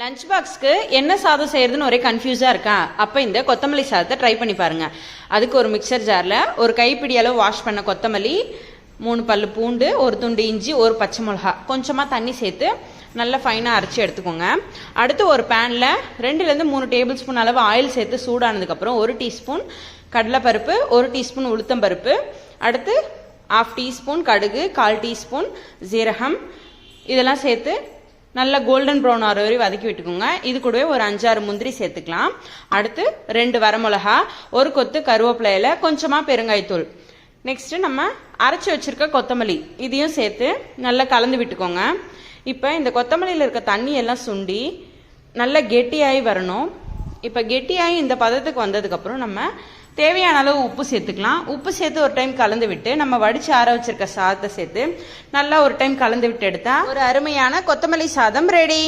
Lunch பாக்ஸ்க்கு என்ன சாதம் செய்யறதுன்னு ஒரே கன்ஃபியூஸாக இருக்கா? அப்போ இந்த கொத்தமல்லி சாதத்தை ட்ரை பண்ணி பாருங்க. அதுக்கு ஒரு மிக்சர் ஜாரில் ஒரு கைப்பிடி அளவு வாஷ் பண்ண கொத்தமல்லி மூணு பல் பூண்டு ஒரு துண்டு இஞ்சி ஒரு பச்சை மிளகா. கொஞ்சமாக தண்ணி சேர்த்து நல்லா ஃபைனாக அரைச்சி எடுத்துக்கோங்க. அடுத்து ஒரு பேனில் ரெண்டுலேருந்து மூணு டேபிள் ஸ்பூன் அளவு ஆயில் சேர்த்து சூடானதுக்கப்புறம் ஒரு டீஸ்பூன் கடலைப்பருப்பு ஒரு டீஸ்பூன் உளுத்தம்பருப்பு அடுத்து ஆஃப் டீஸ்பூன் கடுகு கால் டீஸ்பூன் ஜீரகம் இதெல்லாம் சேர்த்து நல்லா கோல்டன் ப்ரௌன் ஆகிற வரை வதக்கி விட்டுக்கோங்க. இது கூடவே ஒரு அஞ்சாறு முந்திரி சேர்த்துக்கலாம். அடுத்து ரெண்டு வரமிளகா ஒரு கொத்து கருவேப்பிலையில கொஞ்சமாக பெருங்காய்த்தூள். நெக்ஸ்ட்டு நம்ம அரைச்சி வச்சிருக்க கொத்தமல்லி இதையும் சேர்த்து நல்லா கலந்து விட்டுக்கோங்க. இப்போ இந்த கொத்தமல்லியில் இருக்க தண்ணி எல்லாம் சுண்டி நல்லா கெட்டியாகி வரணும். இப்போ கெட்டியாகி இந்த பதத்துக்கு வந்ததுக்கப்புறம் நம்ம தேவையான அளவு உப்பு சேர்த்துக்கலாம். உப்பு சேர்த்து ஒரு டைம் கலந்து விட்டு நம்ம வடிச்சு ஆற வச்சிருக்க சாதத்தை சேர்த்து நல்லா ஒரு டைம் கலந்து விட்டு எடுத்தா ஒரு அருமையான கொத்தமல்லி சாதம் ரெடி